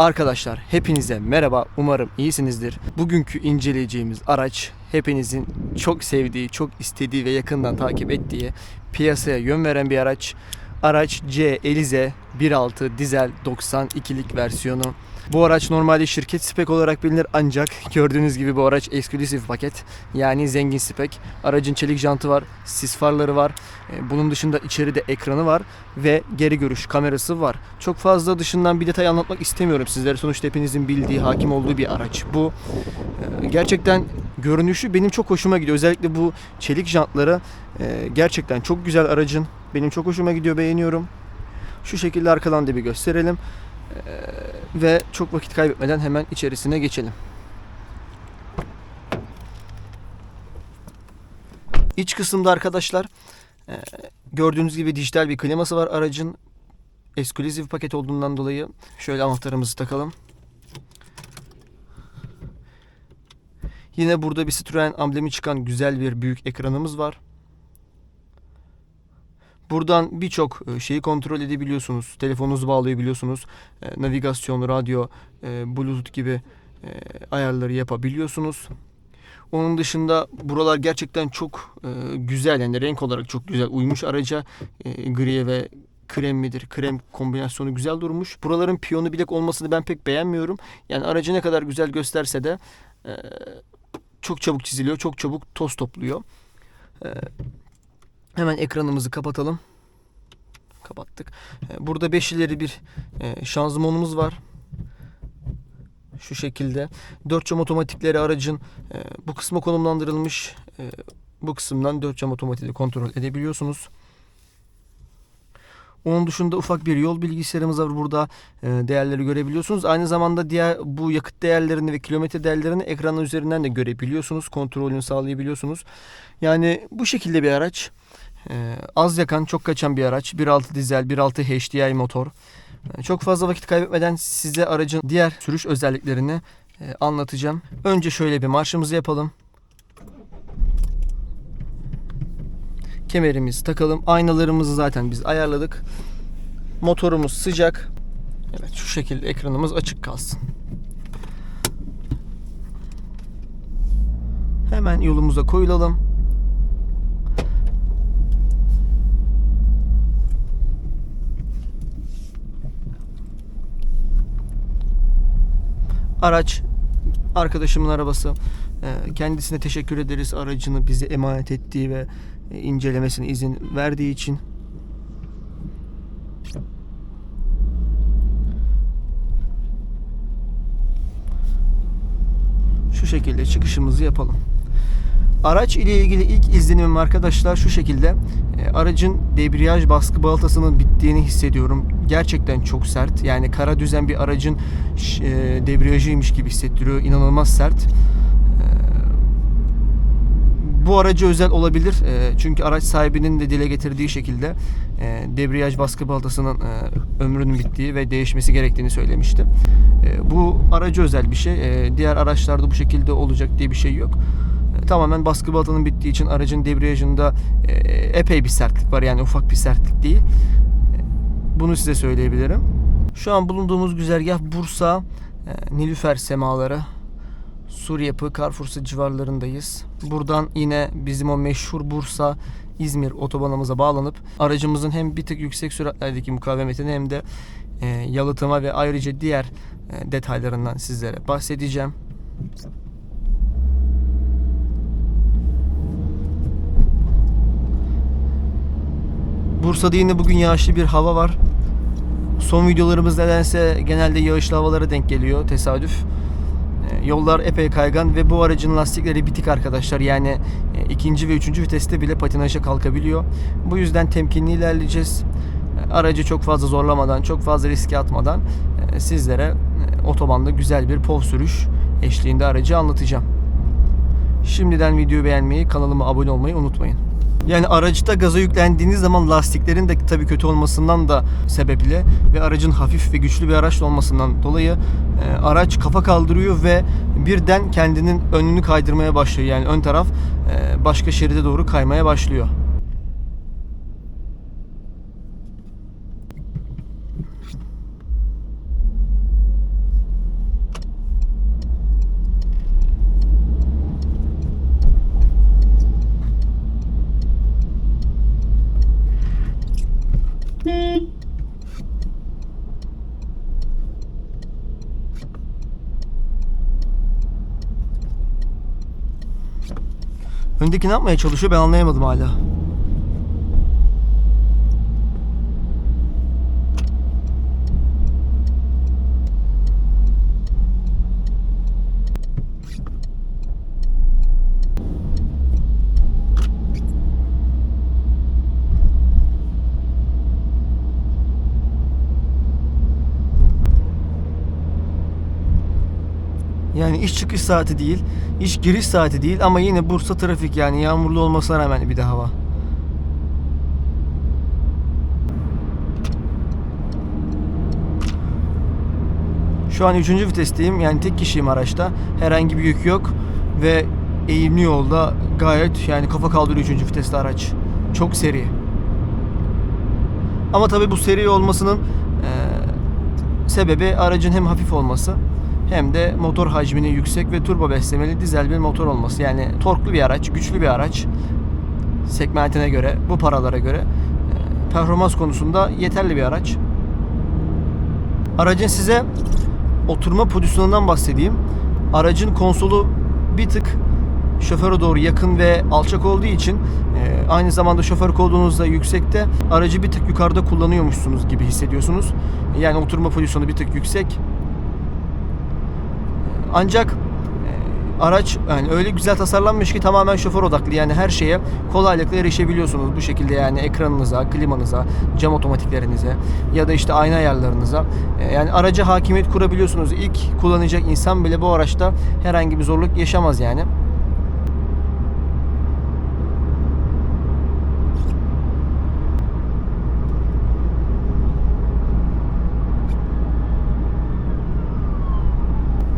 Arkadaşlar hepinize merhaba. Umarım iyisinizdir. Bugünkü inceleyeceğimiz araç hepinizin çok sevdiği, çok istediği ve yakından takip ettiği piyasaya yön veren bir araç. Araç C Elize 1.6 dizel 92'lik versiyonu. Bu araç normalde şirket spek olarak bilinir ancak gördüğünüz gibi bu araç eksklusif paket yani zengin spek. Aracın çelik jantı var, sis farları var. E, Bunun dışında içeride ekranı var ve geri görüş kamerası var. Çok fazla dışından bir detay anlatmak istemiyorum sizlere. Sonuçta hepinizin bildiği, hakim olduğu bir araç. Bu e, gerçekten görünüşü benim çok hoşuma gidiyor. Özellikle bu çelik jantları e, gerçekten çok güzel aracın. Benim çok hoşuma gidiyor, beğeniyorum. Şu şekilde arkadan da bir gösterelim. E, Ve çok vakit kaybetmeden hemen içerisine geçelim. İç kısımda arkadaşlar e, gördüğünüz gibi dijital bir kliması var aracın. Eksklusif paket olduğundan dolayı şöyle anahtarımızı takalım. Yine burada bir Citroen amblemi çıkan güzel bir büyük ekranımız var. Buradan birçok e, şeyi kontrol edebiliyorsunuz. Telefonunuzu bağlayabiliyorsunuz. E, Navigasyon, radyo, e, bluetooth gibi ayarları yapabiliyorsunuz. Onun dışında buralar gerçekten çok güzel yani renk olarak çok güzel uymuş araca. Griye ve krem midir? Krem kombinasyonu güzel durmuş. Buraların piyonu bilek olmasını ben pek beğenmiyorum. Yani aracı ne kadar güzel gösterse de çok çabuk çiziliyor, çok çabuk toz topluyor. E, hemen ekranımızı kapatalım. Kapattık. E, burada 5 ileri bir e, şanzımanımız var. Şu şekilde. 4 cam otomatikleri aracın e, bu kısma konumlandırılmış. E, bu kısımdan 4 cam otomatiği kontrol edebiliyorsunuz. Onun dışında ufak bir yol bilgisayarımız var burada. Değerleri görebiliyorsunuz. Aynı zamanda diğer bu yakıt değerlerini ve kilometre değerlerini ekranın üzerinden de görebiliyorsunuz. Kontrolünü sağlayabiliyorsunuz. Yani bu şekilde bir araç. E, az yakan, çok kaçan bir araç. 1.6 dizel, 1.6 HDI motor. E, Çok fazla vakit kaybetmeden size aracın diğer sürüş özelliklerini e, anlatacağım. Önce şöyle bir marşımızı yapalım. Kemerimizi takalım. Aynalarımızı zaten biz ayarladık. Motorumuz sıcak. Evet şu şekilde ekranımız açık kalsın. Hemen yolumuza koyulalım. Araç arkadaşımın arabası. Ee, Kendisine teşekkür ederiz aracını bize emanet ettiği ve e, incelemesine izin verdiği için. Şu şekilde çıkışımızı yapalım. Araç ile ilgili ilk izlenimim arkadaşlar şu şekilde. E, aracın debriyaj baskı balatasının bittiğini hissediyorum. Gerçekten çok sert. Yani kara düzen bir aracın e, debriyajıymış gibi hissettiriyor. İnanılmaz sert. E, bu aracı özel olabilir. E, çünkü araç sahibinin de dile getirdiği şekilde e, debriyaj baskı balatasının e, ömrünün bittiği ve değişmesi gerektiğini söylemişti. E, bu aracı özel bir şey. E, diğer araçlarda bu şekilde olacak diye bir şey yok. E, Tamamen baskı balatanın bittiği için aracın debriyajında e, epey bir sertlik var. Yani ufak bir sertlik değil. Bunu size söyleyebilirim. Şu an bulunduğumuz güzergah Bursa, e, Nilüfer semaları. Sur Yapı, Carrefour'sa civarlarındayız. Buradan yine bizim o meşhur Bursa İzmir otobanımıza bağlanıp aracımızın hem bir tık yüksek süratlerdeki mukavemetini hem de e, yalıtıma ve ayrıca diğer e, detaylarından sizlere bahsedeceğim. Bursa'da yine bugün yağışlı bir hava var. Son videolarımız nedense genelde yağışlı havalara denk geliyor. Tesadüf. E, Yollar epey kaygan ve bu aracın lastikleri bitik arkadaşlar. Yani e, ikinci ve üçüncü viteste bile patinaja kalkabiliyor. Bu yüzden temkinli ilerleyeceğiz. E, Aracı çok fazla zorlamadan, çok fazla riske atmadan e, sizlere e, otobanda güzel bir pov sürüş eşliğinde aracı anlatacağım. Şimdiden videoyu beğenmeyi, kanalıma abone olmayı unutmayın. Yani araçta gaza yüklendiğiniz zaman lastiklerin de tabii kötü olmasından da sebeple ve aracın hafif ve güçlü bir araç olmasından dolayı e, araç kafa kaldırıyor ve birden kendinin önünü kaydırmaya başlıyor. Yani ön taraf e, başka şeride doğru kaymaya başlıyor. Öndeki ne yapmaya çalışıyor ben anlayamadım hala. İş çıkış saati değil, iş giriş saati değil ama yine Bursa trafik yani yağmurlu olmasına rağmen bir de hava. Şu an 3. vitesteyim yani tek kişiyim araçta. Herhangi bir yük yok ve eğimli yolda gayet yani kafa kaldırıyor 3. viteste araç. Çok seri. Ama tabii bu seri olmasının eee, sebebi aracın hem hafif olması hem de motor hacminin yüksek ve turbo beslemeli dizel bir motor olması. Yani torklu bir araç, güçlü bir araç segmentine göre, bu paralara göre e, performans konusunda yeterli bir araç. Aracın size oturma pozisyonundan bahsedeyim. Aracın konsolu bir tık şoföre doğru yakın ve alçak olduğu için e, aynı zamanda şoför koltuğunuz da yüksekte aracı bir tık yukarıda kullanıyormuşsunuz gibi hissediyorsunuz. Yani oturma pozisyonu bir tık yüksek. Ancak e, araç yani öyle güzel tasarlanmış ki tamamen şoför odaklı yani her şeye kolaylıkla erişebiliyorsunuz bu şekilde yani ekranınıza, klimanıza, cam otomatiklerinize ya da işte ayna ayarlarınıza E, yani araca hakimiyet kurabiliyorsunuz. İlk kullanacak insan bile bu araçta herhangi bir zorluk yaşamaz yani.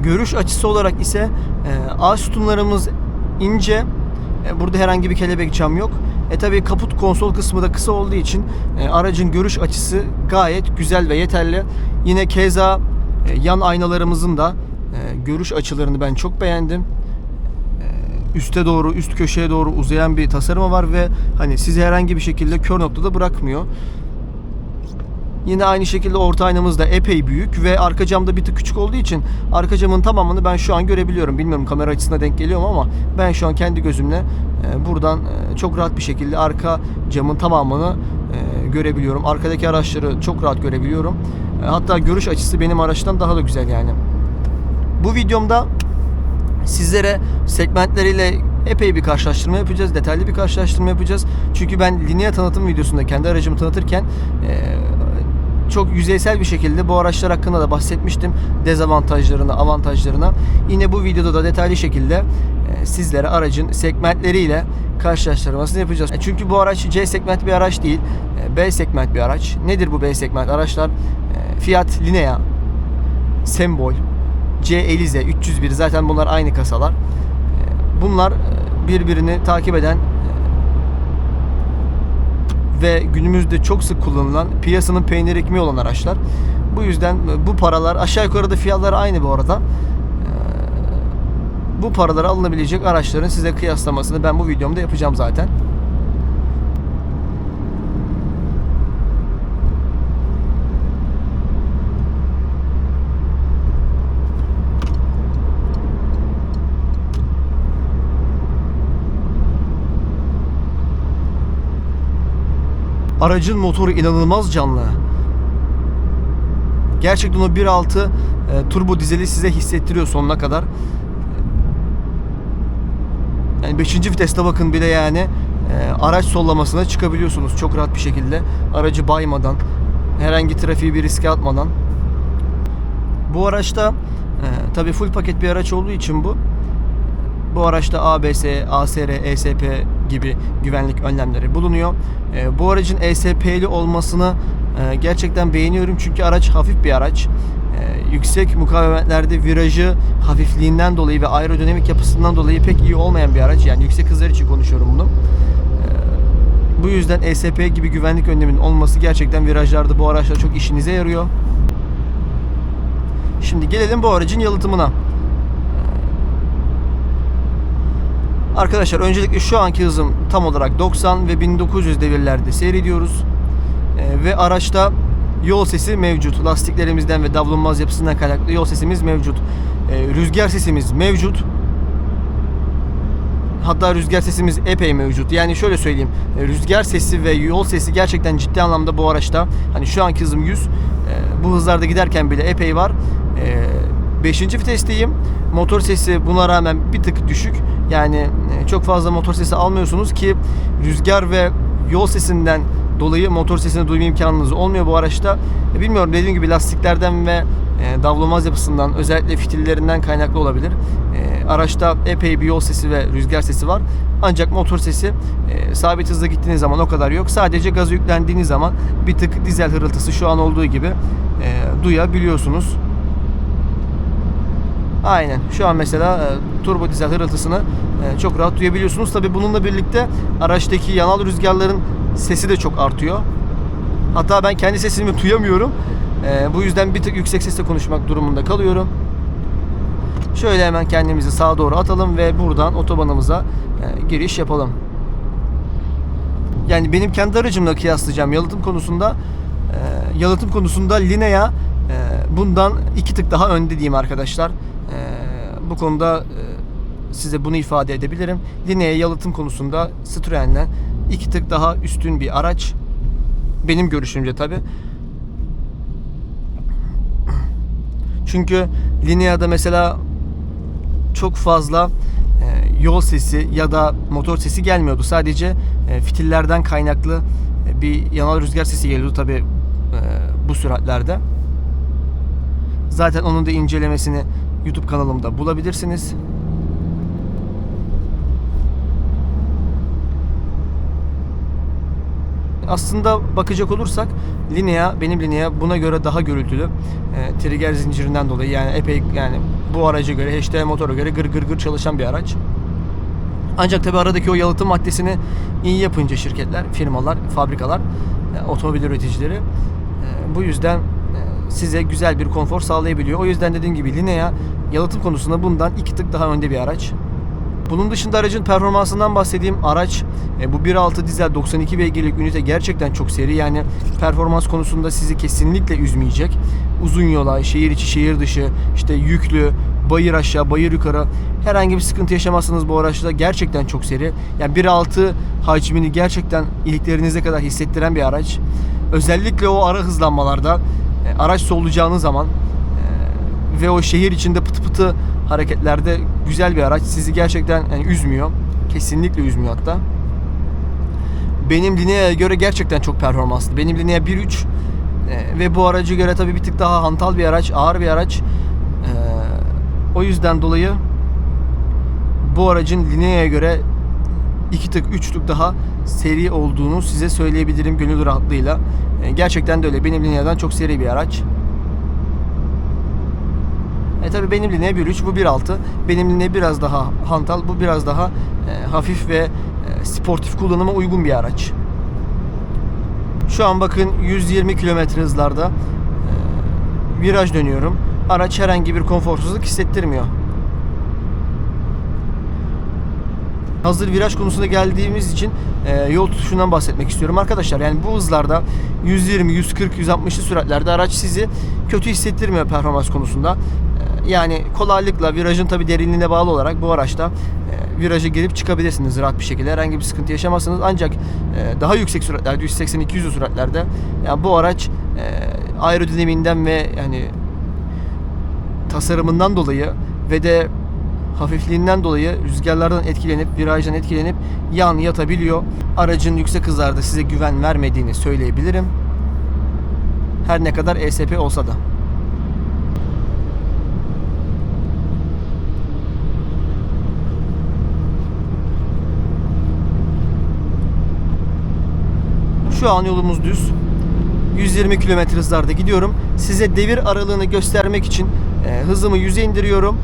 Görüş açısı olarak ise e, ağaç sütunlarımız ince. E, burada herhangi bir kelebek cam yok. E tabi kaput konsol kısmı da kısa olduğu için e, aracın görüş açısı gayet güzel ve yeterli. Yine keza e, yan aynalarımızın da e, görüş açılarını ben çok beğendim. E, üste doğru, üst köşeye doğru uzayan bir tasarımı var ve hani sizi herhangi bir şekilde kör noktada bırakmıyor. Yine aynı şekilde orta aynamız da epey büyük ve arka camda bir tık küçük olduğu için arka camın tamamını ben şu an görebiliyorum. Bilmiyorum kamera açısına denk geliyor ama ben şu an kendi gözümle e, buradan e, çok rahat bir şekilde arka camın tamamını e, görebiliyorum. Arkadaki araçları çok rahat görebiliyorum. Hatta görüş açısı benim araçtan daha da güzel yani. Bu videomda sizlere segmentleriyle epey bir karşılaştırma yapacağız. Detaylı bir karşılaştırma yapacağız. Çünkü ben Linea tanıtım videosunda kendi aracımı tanıtırken çok yüzeysel bir şekilde bu araçlar hakkında da bahsetmiştim. Dezavantajlarına, avantajlarına. Yine bu videoda da detaylı şekilde e, sizlere aracın segmentleriyle karşılaştırmasını yapacağız. E, Çünkü bu araç C segment bir araç değil. e, B segment bir araç. Nedir bu B segment araçlar? Fiat Linea, Sembol, C Elize 301 zaten bunlar aynı kasalar. Bunlar birbirini takip eden ve günümüzde çok sık kullanılan piyasanın peynir ekmeği olan araçlar. Bu yüzden bu paralar aşağı yukarı da fiyatları aynı bu arada. Ee, Bu paralara alınabilecek araçların size kıyaslamasını ben bu videomda yapacağım zaten. Aracın motoru inanılmaz canlı. Gerçekten o 1.6 e, turbo dizeli size hissettiriyor sonuna kadar. Yani 5. viteste bakın bile yani e, araç sollamasına çıkabiliyorsunuz çok rahat bir şekilde. Aracı baymadan, herhangi trafiği bir riske atmadan. Bu araçta e, tabii full paket bir araç olduğu için bu bu araçta ABS, ASR, ESP gibi güvenlik önlemleri bulunuyor. E, bu aracın ESP'li olmasını e, gerçekten beğeniyorum çünkü araç hafif bir araç. E, yüksek mukavemetlerde virajı hafifliğinden dolayı ve aerodinamik yapısından dolayı pek iyi olmayan bir araç. Yani yüksek hızlar için konuşuyorum bunu. E, bu yüzden ESP gibi güvenlik önleminin olması gerçekten virajlarda bu araçlar çok işinize yarıyor. Şimdi gelelim bu aracın yalıtımına. Arkadaşlar öncelikle şu anki hızım tam olarak 90 ve 1900 devirlerde seyrediyoruz. Ee, ve araçta yol sesi mevcut. Lastiklerimizden ve davulunmaz yapısından kaynaklı yol sesimiz mevcut. Ee, rüzgar sesimiz mevcut. Hatta rüzgar sesimiz epey mevcut. Yani şöyle söyleyeyim. e, Rüzgar sesi ve yol sesi gerçekten ciddi anlamda bu araçta. Hani şu anki hızım 100. e, Bu hızlarda giderken bile epey var. 5. vitesteyim. Motor sesi buna rağmen bir tık düşük. Yani e, çok fazla motor sesi almıyorsunuz ki rüzgar ve yol sesinden dolayı motor sesini duyma imkanınız olmuyor bu araçta. E, Bilmiyorum dediğim gibi lastiklerden ve e, davlamaz yapısından özellikle fitillerinden kaynaklı olabilir. E, araçta epey bir yol sesi ve rüzgar sesi var. Ancak motor sesi e, sabit hızla gittiğiniz zaman o kadar yok. Sadece gazı yüklendiğiniz zaman bir tık dizel hırıltısı şu an olduğu gibi e, duyabiliyorsunuz. Aynen. Şu an mesela e, turbo dizel hırıltısını e, çok rahat duyabiliyorsunuz. Tabi bununla birlikte araçtaki yanal rüzgarların sesi de çok artıyor. Hatta ben kendi sesimi duyamıyorum. E, bu yüzden bir tık yüksek sesle konuşmak durumunda kalıyorum. Şöyle hemen kendimizi sağa doğru atalım ve buradan otobanımıza e, giriş yapalım. Yani benim kendi aracımla kıyaslayacağım yalıtım konusunda e, yalıtım konusunda Linea e, bundan iki tık daha önde diyeyim arkadaşlar. Bu konuda e, size bunu ifade edebilirim. Linea yalıtım konusunda Citroen'den iki tık daha üstün bir araç. Benim görüşümce tabi. Çünkü Linea'da mesela çok fazla e, yol sesi ya da motor sesi gelmiyordu. Sadece e, fitillerden kaynaklı bir yanal rüzgar sesi geliyordu tabi bu süratlerde. Zaten onun da incelemesini YouTube kanalımda bulabilirsiniz. Aslında bakacak olursak Linea, benim Linea buna göre daha gürültülü. E, trigger zincirinden dolayı yani epey yani bu araca göre, HT motora göre gır gır gır çalışan bir araç. Ancak tabi aradaki o yalıtım maddesini iyi yapınca şirketler, firmalar, fabrikalar, e, otomobil üreticileri e, bu yüzden size güzel bir konfor sağlayabiliyor. O yüzden dediğim gibi Linea yalıtım konusunda bundan iki tık daha önde bir araç. Bunun dışında aracın performansından bahsedeyim. Araç e, bu 1.6 dizel 92 beygirlik ünite gerçekten çok seri. Yani performans konusunda sizi kesinlikle üzmeyecek. Uzun yola, şehir içi, şehir dışı, işte yüklü, bayır aşağı, bayır yukarı herhangi bir sıkıntı yaşamazsınız bu araçta. Gerçekten çok seri. Yani 1.6 hacmini gerçekten iliklerinize kadar hissettiren bir araç. Özellikle o ara hızlanmalarda e, araç solacağınız zaman e, ve o şehir içinde pıtı pıtı hareketlerde güzel bir araç. Sizi gerçekten yani üzmüyor. Kesinlikle üzmüyor hatta. Benim Linea'ya göre gerçekten çok performanslı. Benim Linea 1.3 e, ve bu aracı göre tabii bir tık daha hantal bir araç, ağır bir araç. E, o yüzden dolayı bu aracın Linea'ya göre iki tık, üç tık daha seri olduğunu size söyleyebilirim gönül rahatlığıyla. E, gerçekten de öyle. Benim Linea'dan çok seri bir araç. E tabi benim Linea 1.3 bu 1.6. Benim Linea biraz daha hantal, bu biraz daha e, hafif ve e, sportif kullanıma uygun bir araç. Şu an bakın 120 km hızlarda e, viraj dönüyorum. Araç herhangi bir konforsuzluk hissettirmiyor. Hazır viraj konusuna geldiğimiz için e, yol tutuşundan bahsetmek istiyorum arkadaşlar. Yani bu hızlarda 120, 140, 160'lı süratlerde araç sizi kötü hissettirmiyor performans konusunda. E, yani kolaylıkla virajın tabi derinliğine bağlı olarak bu araçta e, viraja girip çıkabilirsiniz rahat bir şekilde. Herhangi bir sıkıntı yaşamazsınız. Ancak e, daha yüksek süratlerde 180-200 süratlerde yani bu araç e, aerodinamiğinden ve yani tasarımından dolayı ve de hafifliğinden dolayı rüzgarlardan etkilenip, virajdan etkilenip yan yatabiliyor. Aracın yüksek hızlarda size güven vermediğini söyleyebilirim. Her ne kadar ESP olsa da. Şu an yolumuz düz. 120 km hızlarda gidiyorum. Size devir aralığını göstermek için e, hızımı 100'e indiriyorum.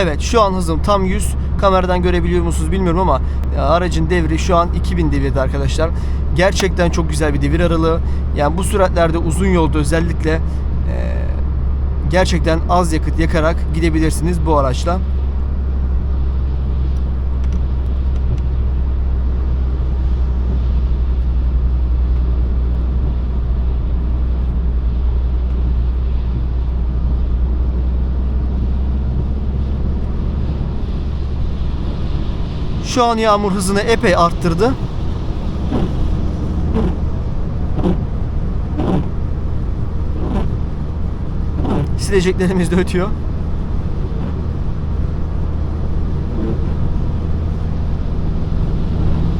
Evet şu an hızım tam 100. Kameradan görebiliyor musunuz bilmiyorum ama e, aracın devri şu an 2000 devirde arkadaşlar. Gerçekten çok güzel bir devir aralığı. Yani bu süratlerde uzun yolda özellikle e, gerçekten az yakıt yakarak gidebilirsiniz bu araçla. Şu an yağmur hızını epey arttırdı. Sileceklerimiz de ötüyor.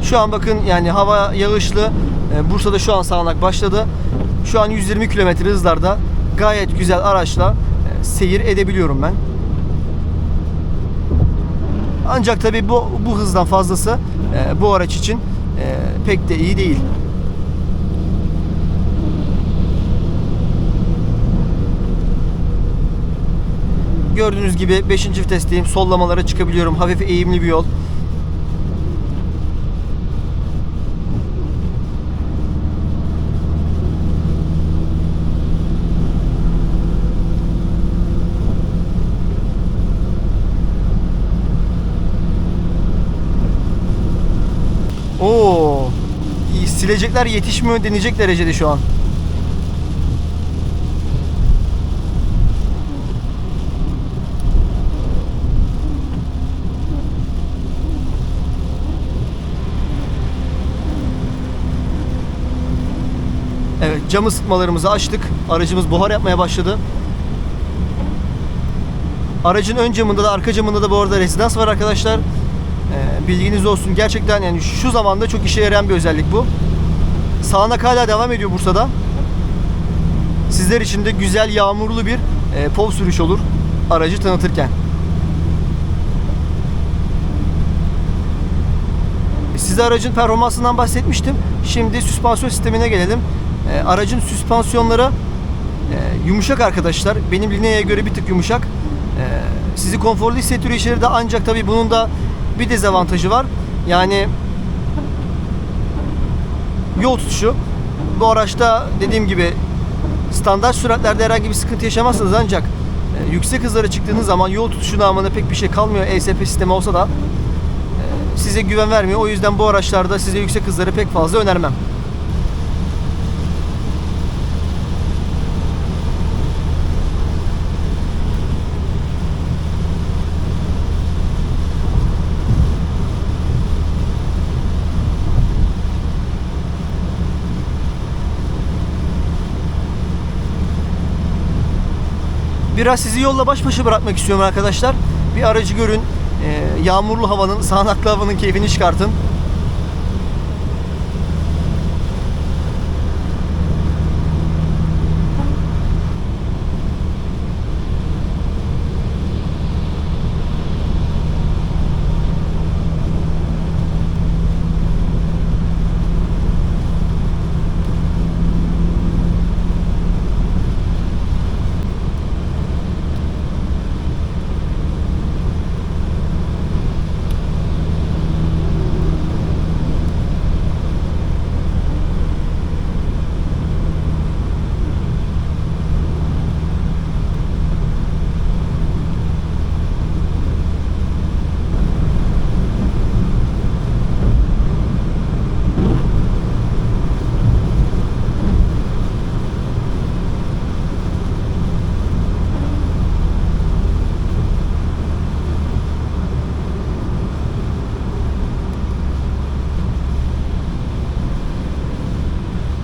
Şu an bakın yani hava yağışlı. Ee, Bursa'da şu an sağanak başladı. Şu an 120 km hızlarda gayet güzel araçla e, seyir edebiliyorum ben. Ancak tabii bu bu hızdan fazlası e, bu araç için e, pek de iyi değil. Gördüğünüz gibi 5. vitesteyim. Sollamalara çıkabiliyorum. Hafif eğimli bir yol. Oo. iyi. Silecekler yetişmiyor denecek derecede şu an. Evet cam ısıtmalarımızı açtık. Aracımız buhar yapmaya başladı. Aracın ön camında da arka camında da bu arada rezidans var arkadaşlar. Ee, bilginiz olsun. Gerçekten yani şu zamanda çok işe yarayan bir özellik bu. Sağanak hala devam ediyor Bursa'da. Sizler için de güzel yağmurlu bir e, pov sürüş olur aracı tanıtırken. Size aracın performansından bahsetmiştim. Şimdi süspansiyon sistemine gelelim. E, aracın süspansiyonları e, yumuşak arkadaşlar. Benim Linea'ya göre bir tık yumuşak. E, sizi konforlu hissettiriyor içeride ancak tabii bunun da bir dezavantajı var. Yani yol tutuşu. Bu araçta dediğim gibi standart süratlerde herhangi bir sıkıntı yaşamazsınız ancak e, yüksek hızlara çıktığınız zaman yol tutuşu namına pek bir şey kalmıyor. ESP sistemi olsa da e, size güven vermiyor. O yüzden bu araçlarda size yüksek hızları pek fazla önermem. Biraz sizi yolla baş başa bırakmak istiyorum arkadaşlar. Bir aracı görün. Ee, yağmurlu havanın, sağanaklı havanın keyfini çıkartın.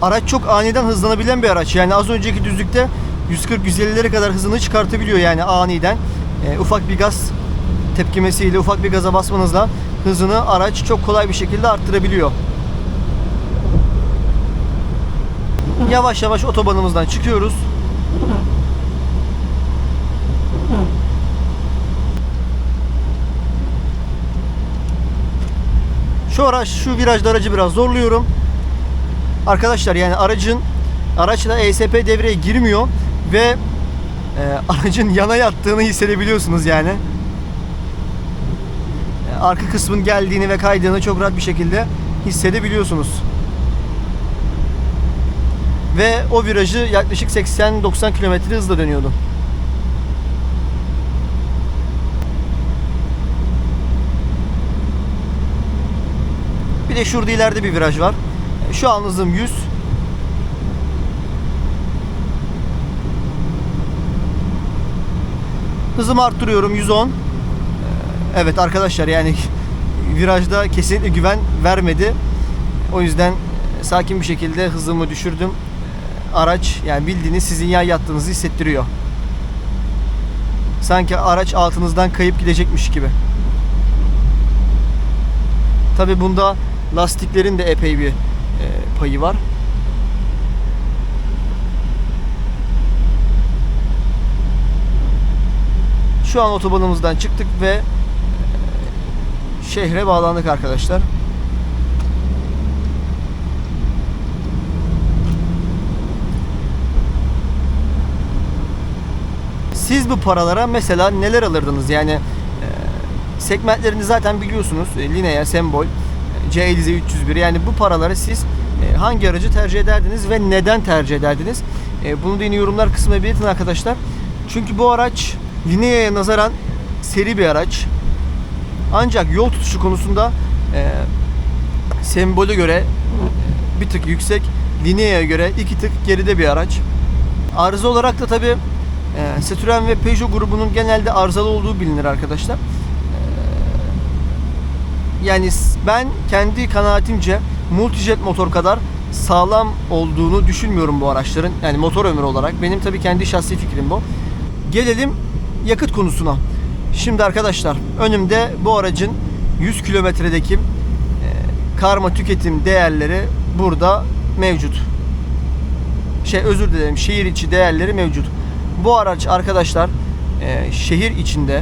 Araç çok aniden hızlanabilen bir araç. Yani az önceki düzlükte 140-150'lere kadar hızını çıkartabiliyor yani aniden. Ee, ufak bir gaz tepkimesiyle ufak bir gaza basmanızla hızını araç çok kolay bir şekilde arttırabiliyor. Yavaş yavaş otobanımızdan çıkıyoruz. Şu araç, şu virajda aracı biraz zorluyorum. Arkadaşlar yani aracın araçla ESP devreye girmiyor ve e, aracın yana yattığını hissedebiliyorsunuz yani. E, arka kısmın geldiğini ve kaydığını çok rahat bir şekilde hissedebiliyorsunuz. Ve o virajı yaklaşık 80-90 km hızla dönüyordu. Bir de şurada ileride bir viraj var. Şu an hızım 100. Hızımı arttırıyorum 110. Ee, Evet arkadaşlar yani virajda kesinlikle güven vermedi. O yüzden sakin bir şekilde hızımı düşürdüm. Araç yani bildiğiniz sizin yan yattığınızı hissettiriyor. Sanki araç altınızdan kayıp gidecekmiş gibi. Tabi bunda lastiklerin de epey bir payı var. Şu an otobanımızdan çıktık ve e, şehre bağlandık arkadaşlar. Siz bu paralara mesela neler alırdınız? Yani e, segmentlerini zaten biliyorsunuz. E, Linea, Sembol, e, C50 301 yani bu paraları siz e, hangi aracı tercih ederdiniz ve neden tercih ederdiniz? E, bunu da yine yorumlar kısmına belirtin arkadaşlar. Çünkü bu araç Linea'ya nazaran seri bir araç. Ancak yol tutuşu konusunda e, sembolü göre bir tık yüksek, Linea'ya göre iki tık geride bir araç. Arıza olarak da tabi e, Citroen ve Peugeot grubunun genelde arızalı olduğu bilinir arkadaşlar. E, yani ben kendi kanaatimce Multijet motor kadar sağlam olduğunu düşünmüyorum bu araçların. Yani motor ömrü olarak. Benim tabii kendi şahsi fikrim bu. Gelelim yakıt konusuna. Şimdi arkadaşlar önümde bu aracın 100 kilometredeki e, karma tüketim değerleri burada mevcut. Şey özür dilerim şehir içi değerleri mevcut. Bu araç arkadaşlar e, şehir içinde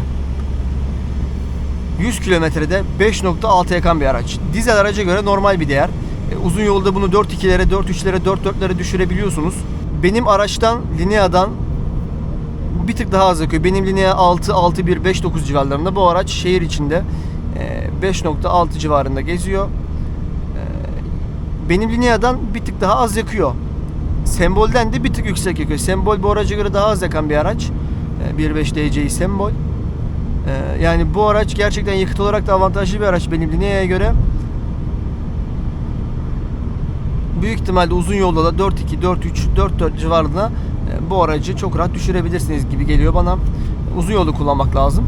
100 kilometrede 5.6 yakan bir araç. Dizel araca göre normal bir değer. E, uzun yolda bunu 4.2'lere, 4.3'lere, 4.4'lere düşürebiliyorsunuz. Benim araçtan, Linea'dan bir tık daha az yakıyor. Benim Linea 6, 6.1, 5.9 civarlarında. Bu araç şehir içinde e, 5.6 civarında geziyor. E, Benim Linea'dan bir tık daha az yakıyor. Sembolden de bir tık yüksek yakıyor. Sembol bu araca göre daha az yakan bir araç. E, 1.5 DCi Sembol. Ee, yani bu araç gerçekten yakıt olarak da avantajlı bir araç benim Linea'ya göre. Büyük ihtimalle uzun yolda da 4.2, 4.3, 4.4 civarında e, bu aracı çok rahat düşürebilirsiniz gibi geliyor bana. Uzun yolu kullanmak lazım.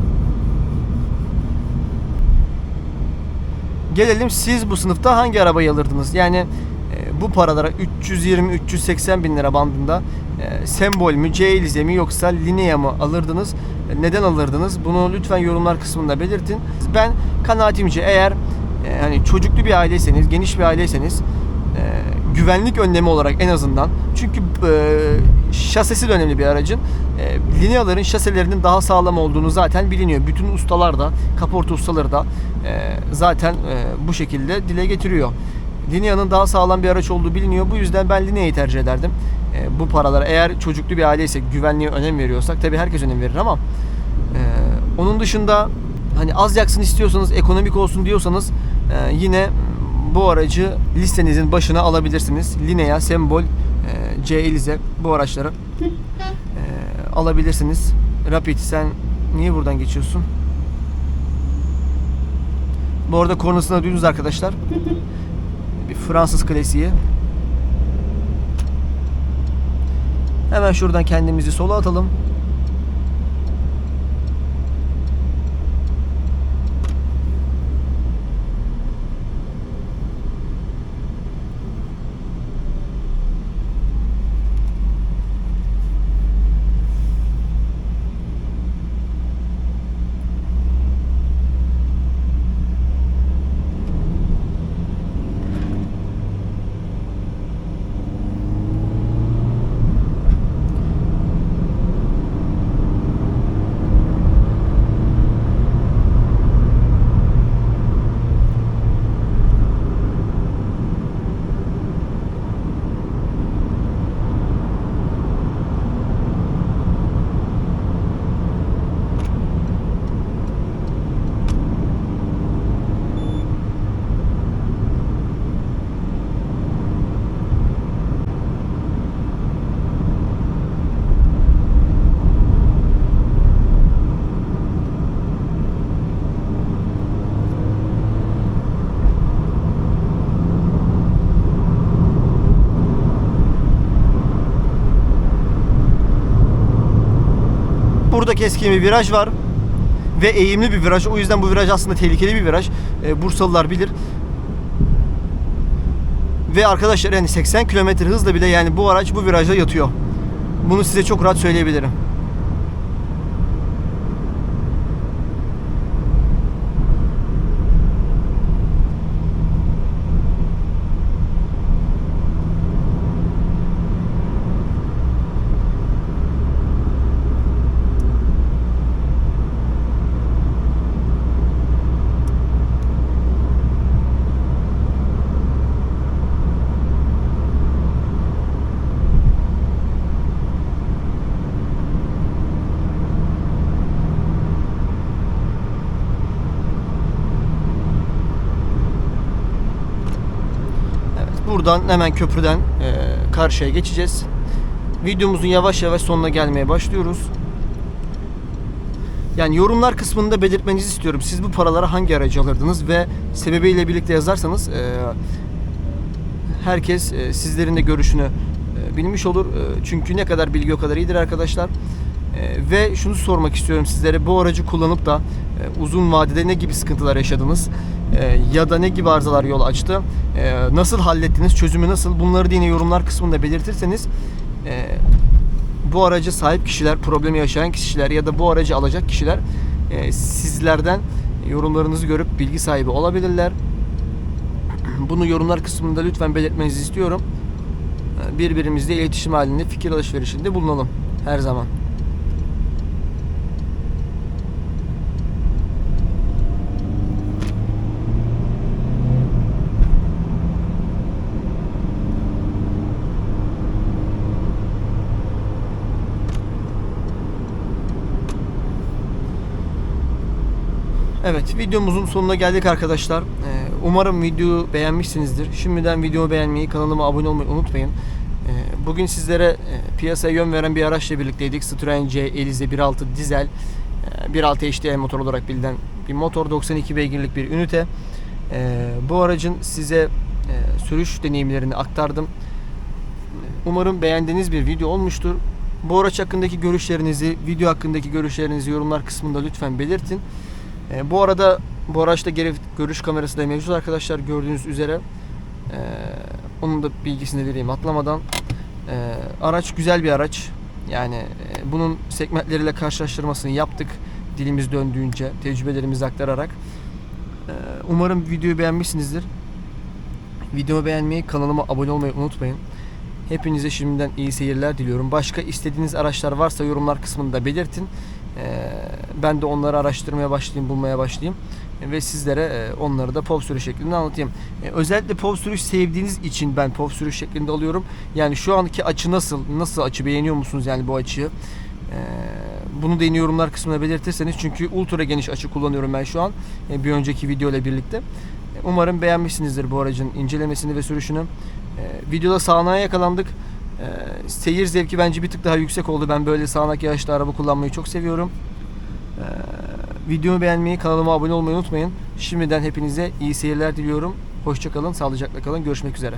Gelelim siz bu sınıfta hangi arabayı alırdınız? Yani e, bu paralara 320-380 bin lira bandında e, sembol mü, C mi yoksa Linea mı alırdınız? E, neden alırdınız? Bunu lütfen yorumlar kısmında belirtin. Ben kanaatimce eğer e, hani çocuklu bir aileyseniz, geniş bir aileyseniz e, güvenlik önlemi olarak en azından çünkü e, şasisi de önemli bir aracın. E, Lineaların şaselerinin daha sağlam olduğunu zaten biliniyor. Bütün ustalar da, kaporta ustaları da e, zaten bu şekilde dile getiriyor. Linea'nın daha sağlam bir araç olduğu biliniyor. Bu yüzden ben Linea'yı tercih ederdim. E, bu paralara eğer çocuklu bir aileyse güvenliğe önem veriyorsak tabii herkes önem verir ama e, onun dışında hani az yaksın istiyorsanız ekonomik olsun diyorsanız e, yine bu aracı listenizin başına alabilirsiniz. Linea, Sembol, e, C Elize bu araçları e, alabilirsiniz. Rapid sen niye buradan geçiyorsun? Bu arada kornasına duydunuz arkadaşlar. Bir Fransız klasiği. Hemen şuradan kendimizi sola atalım. Burada keskin bir viraj var. ve eğimli bir viraj. O yüzden bu viraj aslında tehlikeli bir viraj. E, Bursalılar bilir. Ve arkadaşlar yani 80 km hızla bile yani bu araç bu virajda yatıyor. Bunu size çok rahat söyleyebilirim. Evet, buradan hemen köprüden e, karşıya geçeceğiz. Videomuzun yavaş yavaş sonuna gelmeye başlıyoruz. Yani yorumlar kısmında belirtmenizi istiyorum. Siz bu paralara hangi aracı alırdınız ve sebebiyle birlikte yazarsanız e, herkes e, sizlerin de görüşünü e, bilmiş olur. E, çünkü ne kadar bilgi o kadar iyidir arkadaşlar. E, ve şunu sormak istiyorum sizlere. Bu aracı kullanıp da e, uzun vadede ne gibi sıkıntılar yaşadınız? E, ya da ne gibi arızalar yol açtı? E, nasıl hallettiniz? Çözümü nasıl? Bunları da yine yorumlar kısmında belirtirseniz e, bu araca sahip kişiler, problemi yaşayan kişiler ya da bu aracı alacak kişiler e, sizlerden yorumlarınızı görüp bilgi sahibi olabilirler. Bunu yorumlar kısmında lütfen belirtmenizi istiyorum. E, Birbirimizle iletişim halinde, fikir alışverişinde bulunalım her zaman. Evet videomuzun sonuna geldik arkadaşlar. Ee, umarım videoyu beğenmişsinizdir. Şimdiden videomu beğenmeyi, kanalıma abone olmayı unutmayın. Ee, bugün sizlere e, piyasaya yön veren bir araçla birlikteydik. Citroen C Elize 1.6 dizel e, 1.6 HDI motor olarak bilinen bir motor. 92 beygirlik bir ünite. Ee, bu aracın size e, sürüş deneyimlerini aktardım. Umarım beğendiğiniz bir video olmuştur. Bu araç hakkındaki görüşlerinizi, video hakkındaki görüşlerinizi yorumlar kısmında lütfen belirtin. E, bu arada bu araçta geri görüş kamerası da mevcut arkadaşlar gördüğünüz üzere. E, onun da bilgisini vereyim atlamadan. E, araç güzel bir araç. Yani e, bunun segmentleriyle karşılaştırmasını yaptık dilimiz döndüğünce tecrübelerimizi aktararak. E, umarım videoyu beğenmişsinizdir. Videomu beğenmeyi, kanalıma abone olmayı unutmayın. Hepinize şimdiden iyi seyirler diliyorum. Başka istediğiniz araçlar varsa yorumlar kısmında belirtin. Ee, ben de onları araştırmaya başlayayım, bulmaya başlayayım ve sizlere e, onları da pop sürüş şeklinde anlatayım. Ee, özellikle pop sürüş sevdiğiniz için ben pop sürüş şeklinde alıyorum. Yani şu anki açı nasıl? Nasıl açı beğeniyor musunuz yani bu açıyı? Bunu da yine yorumlar kısmına belirtirseniz çünkü ultra geniş açı kullanıyorum ben şu an e, bir önceki video ile birlikte. E, Umarım beğenmişsinizdir bu aracın incelemesini ve sürüşünü. Videoda sağanağa yakalandık. Seyir zevki bence bir tık daha yüksek oldu. Ben böyle sağanak yağışlı araba kullanmayı çok seviyorum. Ee, videomu beğenmeyi, kanalıma abone olmayı unutmayın. Şimdiden hepinize iyi seyirler diliyorum. Hoşçakalın, sağlıcakla kalın. Görüşmek üzere.